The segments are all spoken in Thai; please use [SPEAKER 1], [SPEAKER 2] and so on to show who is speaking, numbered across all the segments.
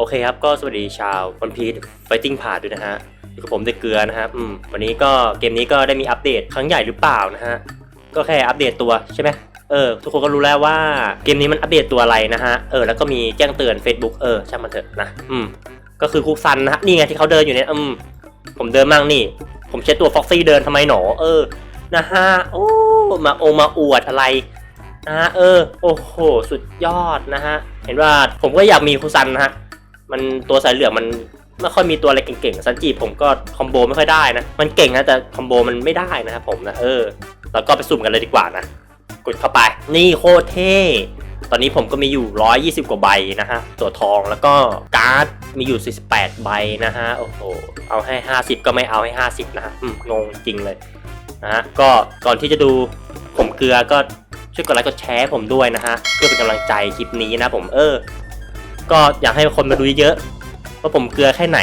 [SPEAKER 1] โอเคครับ ก็สวัสดีชาววันพี e ไฟติ้งผ่าด้วยนะฮะอยู่กับผมเด็กเกลือนะครับอืมวันนี้ก็เกมนี้ก็ได้มีอัปเดตครั้งใหญ่หรือเปล่านะฮะ ก็แค่อัปเดตตัวใช่ไหมเออ ทุกคนก็รู้แล้วว่าเกมนี้มันอัปเดตตัวอะไรนะฮะ เออ แล้วก็มีแจ้งเตือน Facebook เออ ช่างมันเถอะนะ อืม ก็คือคุกซันนะฮะ นี่ไงที่เขาเดินอยู่เนี่ยอืม ผมเดินมั่งนี่ ผมเช็ดตัวฟ็อกซี่เดินทำไมหนอ เออ นะฮะ โอ้ มาโอมาอวดอะไรนะฮะ เออ โอ้โห สุดยอดนะฮะ เห็นว่าผมก็อยากมีคุซันนะฮะ มันตัวสายเหลืองมันไม่ค่อยมีตัวอะไรเก่งๆซันจิผมก็คอมโบไม่ค่อยได้นะ มันเก่งนะแต่คอมโบมันไม่ได้นะครับผมนะเออ แล้วก็ไปสุ่มกันเลยดีกว่านะ กดเข้าไป นี่โคตรเท่ ตอนนี้ผมก็มีอยู่ 120 กว่าใบนะฮะ ตัวทองแล้วก็การ์ดมีอยู่ 48 ใบนะฮะ โอ้โห เอาให้ 50 ก็ไม่เอาให้ 50 นะฮะอืมงงจริงเลยนะฮะ ก็ก่อนที่จะดูผมเกลือก็ช่วยกดไลค์กดแชร์ผมด้วยนะฮะ เพื่อเป็นกำลังใจคลิปนี้นะผม เออ ก็อยากให้คนมาดูเยอะๆว่าผมเกลือแค่ไหน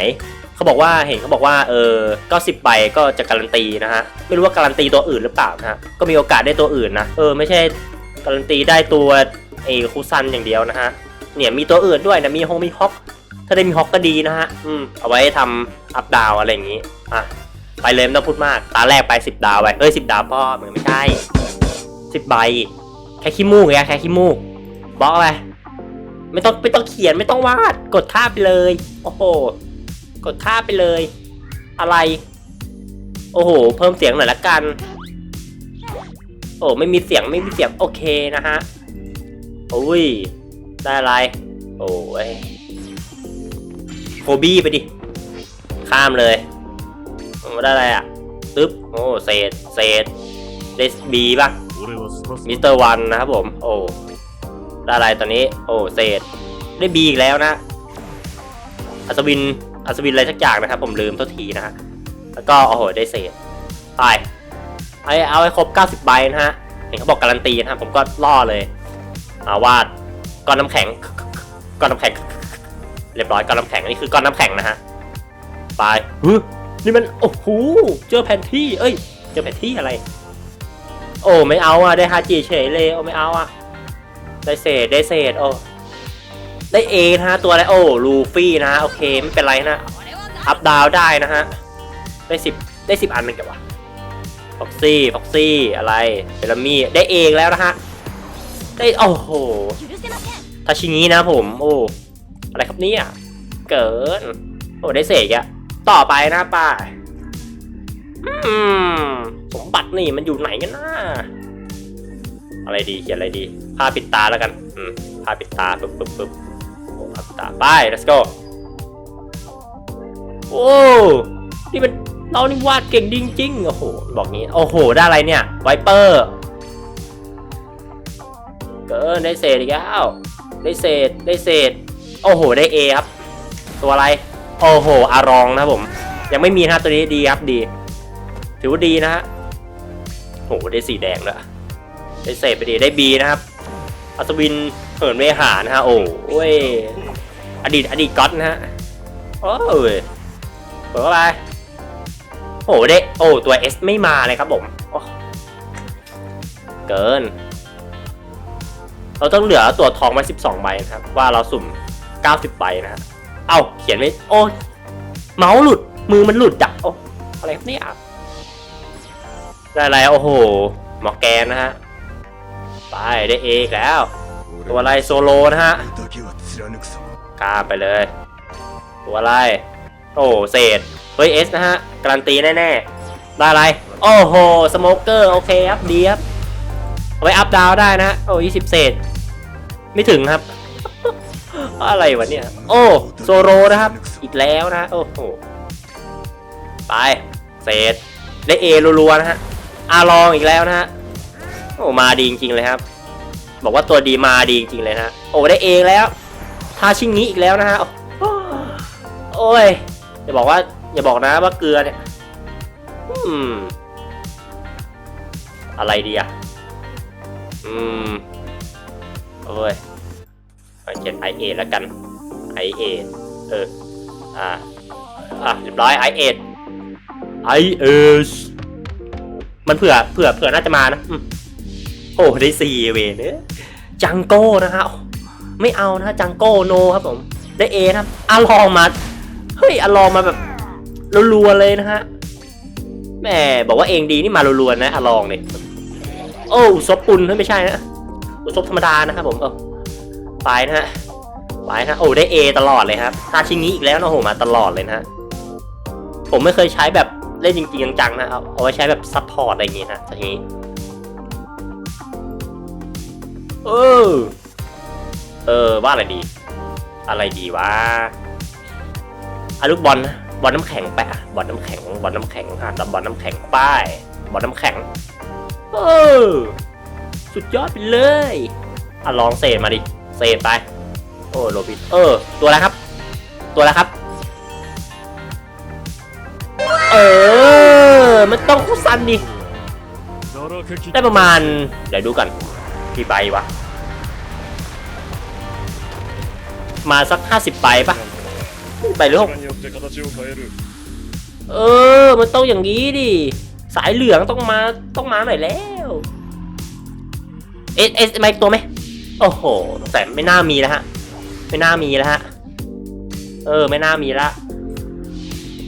[SPEAKER 1] เขาบอกว่าเห็นเขาบอกว่าเออก็สิบใบก็จะการันตีนะฮะไม่รู้ว่าการันตีตัวอื่นหรือเปล่านะฮะก็มีโอกาสได้ตัวอื่นนะเออไม่ใช่การันตีได้ตัวเอคูซันอย่างเดียวนะฮะเนี่ยมีตัวอื่นด้วยนะมีฮงมีฮอกถ้าได้มีฮอกก็ดีนะฮะอืมเอาไว้ทำอัพดาวอะไรอย่างงี้อะไปเลยไม่ต้องพูดมากตาแรกไปสิบดาวไปเอ้ยสิบดาวพ่อเหมือนไม่ใช่สิบใบแค่ขี้มูกไงแค่ขี้มูกบล็อกอะไร ไม่ต้องไม่ต้องเขียนไม่ต้องวาด กดท่าไปเลย โอ้โห กดท่าไปเลย อะไร โอ้โห เพิ่มเสียงหน่อยละกัน โอ้ไม่มีเสียงไม่มีเสียงโอเคนะฮะโอ้ยได้อะไร โอ้ยโฟบี้ไปดิ ข้ามเลยได้อะไรอะตึ๊บโอ้เศษเศษเดสบีป่ะมิสเตอร์วันนะครับผม โอ้ ได้อะไรตอนนี้ โอ้เศษได้บีอีกแล้วนะ อัศวิน อัศวินอะไรสักอย่างนะครับ ผมลืมโทษทีนะฮะ แล้วก็โอ้โหได้เศษ ไปไอเอาให้ครบ 90 ใบนะฮะ เห็นเขาบอกการันตีนะฮะ ผมก็ล่อเลยมาวาดก้อนน้ำแข็ง ก้อนน้ำแข็ง เรียบร้อยก้อนน้ำแข็งอันนี้คือก้อนน้ำแข็งนะฮะ ไปฮึนี่มัน โอ้โห เจอแผนที่ เอ้ย เจอแผนที่อะไร โอ้ ไม่เอาอะ ได้ฮาจิเฉยเลย โอ้ ไม่เอาอะ ได้เศษได้เศษโอ้ได้เอนะฮะตัวอะไรโอ้ลูฟี่นะโอเคไม่เป็นไรนะอัพดาวได้นะฮะได้สิบได้สิบอันเป็นกับวะฟ็อกซี่ฟ็อกซี่อะไรเบลมี่ได้เองแล้วนะฮะได้โอ้โหทาชิงินะผมโอ้อะไรครับเนี่ยเกินโอ้ได้เศษอะต่อไปนะป้าสมบัตินี่มันอยู่ไหนกันนะอะไรดีเขียนอะไรดี ผ้าปิดตาแล้วกัน อืมผ้าปิดตาปึ๊บปึ๊บปึ๊บโอ้ผ้าปิดตา ไป let's go โอ้ นี่มันเรานี่วาดเก่งจริงๆ โอ้โห บอกงี้ โอ้โห ได้อะไรเนี่ย ไวเปอร์ เกินได้เศษอีกแล้วได้เศษ ได้เศษ โอ้โห ได้เอครับ ตัวอะไร โอ้โห อารองนะผม ยังไม่มีนะตัวนี้ดีครับดี ถือว่าดีนะฮะโอ้โห ได้สีแดงด้วได้เศษไปดี ได้บีนะครับ อัศวินเหินเวหานะฮะโอ้ยอดีตอดีตก๊อตนะฮะโอ้ยเปิดเข้าไปโอ้ได้โอ้ตัว S ไม่มาเลยครับผมโอ้เกิน เราต้องเหลือตัวทองไว้12 ใบนะครับ ว่าเราสุ่ม 90 ใบนะฮะเอ้าเขียนไม่โอ้ยเมาส์หลุดมือมันหลุดจับโอ้อะไรครับเนี่ยอะไรโอ้โหหมอแกนนะฮะ ไปได้เอกแล้ว ตัวอะไรโซโลนะฮะ
[SPEAKER 2] ก
[SPEAKER 1] ล้าไปเลย ตัวอะไร โอ้เศษเฮ้ยเอสนะฮะ การันตีแน่ๆ ได้อะไร โอ้โห สโมกเกอร์โอเคครับดีครับไปอัพดาวได้นะ โอ้ยี่สิบเศษ ไม่ถึงครับ อะไรวะเนี่ย โอ้โซโลนะครับ อีกแล้วนะ โอ้โห ไป เศษได้เอรัวๆนะฮะ อารองอีกแล้วนะฮะ โอ้มาดีจริงๆเลยครับ บอกว่าตัวดีมาดีจริงๆเลยนะโอ้ได้เองแล้วทาชิงิอีกแล้วนะฮะโอ้ยอย่าบอกว่า อย่าบอกนะว่าเกลือเนี่ยอืม อะไรดีอะอืมโอ้ยเขียน i อแล้วกัน i อเอออ่าอะเรียบร้อย i อ i อมันเผื่อเผื่อเผื่อน่าจะมานะอืม โอ้ได้สี่เวนเนอะจังโก้นะฮะไม่เอานะจังโก้โนครับผม ได้เอนะครับอาลองมา เฮ้ยอาลองมาแบบรัวๆเลยนะฮะแหม่บอกว่าเองดีนี่มารัวๆนะอาลองเนี่ยโอ้ซบปุนเฮ้ยไม่ใช่นะซบธรรมดานะครับผมเออไปนะฮะไปนะโอ้ได้เอตลอดเลยครับทาชิงิอีกแล้วนะโอ้โหมาตลอดเลยนะฮะผมไม่เคยใช้แบบเล่นจริงๆจังๆนะเอาเอาไว้ใช้แบบซัพพอร์ตอะไรอย่างงี้นะทาชิงิ เออ เออว่าอะไรดี อะไรดีวะอาลูกบอลบอลน้ำแข็งแปะบอลน้ำแข็งบอลน้ำแข็งหาดบอลน้ำแข็งป้ายบอลน้ำแข็ง เออ สุดยอดไปเลยอะลองเซมาดิเซไป โอ้โรบินเออ ตัวอะไรครับ ตัวอะไรครับ เออ มันต้องคู่ซันดิได้ประมาณ เดี๋ยวดูกัน กี่ใบวะ มาสักห้าสิบใบปะใบหรือหกเออ มันต้องอย่างนี้ดิ สายเหลืองต้องมา ต้องมาหน่อยแล้ว เอสเอสมาอีกตัวไหม โอ้โห แต่ไม่น่ามีแล้วฮะ ไม่น่ามีแล้วฮะ เออ ไม่น่ามีละ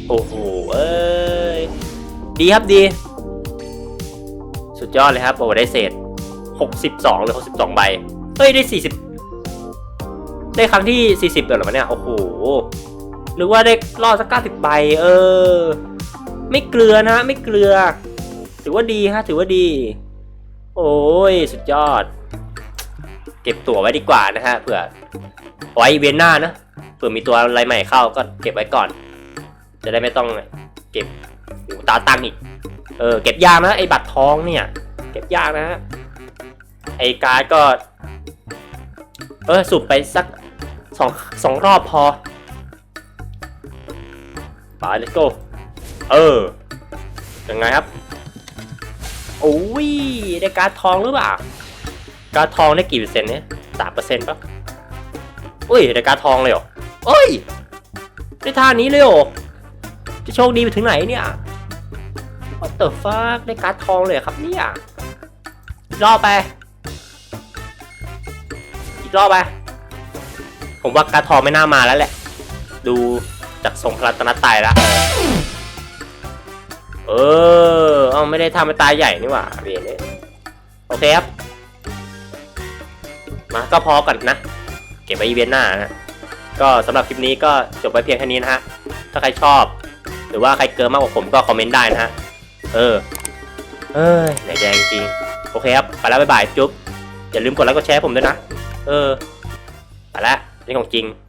[SPEAKER 1] โอ้โห เอ้ย ดีครับดี สุดยอดเลยครับ โอ้ได้เสร็จ หกสิบสองหรือหกสิบสองใบ เฮ้ย ได้สี่สิบได้ครั้งที่สี่สิบเหรอเนี่ย โอ้โห หรือว่าได้รอดสักเก้าสิบใบ เออ ไม่เกลือนะ ไม่เกลือ ถือว่าดีฮะ ถือว่าดี โอ้ย สุดยอด เก็บตั๋วไว้ดีกว่านะฮะ เผื่อ ไว้เวนต์หน้านะ เผื่อมีตัวอะไรใหม่เข้าก็เก็บไว้ก่อน จะได้ไม่ต้องเก็บตาตังอีก เออ เก็บยากนะไอ้บัตรทองเนี่ย เก็บยากนะฮะ ไอ้การ์ดก็ เออสุบไปสักสองสองรอบพอไป let's go เออ ยังไงครับ โอ้ย ได้การ์ดทองหรือเปล่า การ์ดทองได้กี่เปอร์เซ็นต์เนี่ยสามเปอร์เซ็นต์ปะอุ้ย ได้การ์ดทองเลยเหรอเอ้ย ได้ท่านี้เลยเหรอจะโชคดีไปถึงไหนเนี่ย What the fuck ได้การ์ดทองเลยครับเนี่ย รอไป อีกรอบไปผมว่าการ์ทองไม่น่ามาแล้วแหละ ดูจากทรงพลัตนตายแล้วเออเอาไม่ได้ทำให้ตายใหญ่นี่หว่าเรียนเนี่ยโอเคครับ มาก็พอก่อนนะ เก็บไว้อีเวนต์หน้านะ ก็สำหรับคลิปนี้ก็จบไว้เพียงแค่นี้นะฮะ ถ้าใครชอบ หรือว่าใครเกินมากกว่าผมก็คอมเมนต์ได้นะฮะ เออ เอ้ยไหนแดงจริง โอเคครับ ไปแล้วบ๊ายบายจุ๊บ อย่าลืมกดไลค์กดแชร์ผมด้วยนะ เออไปละนี่ของจริง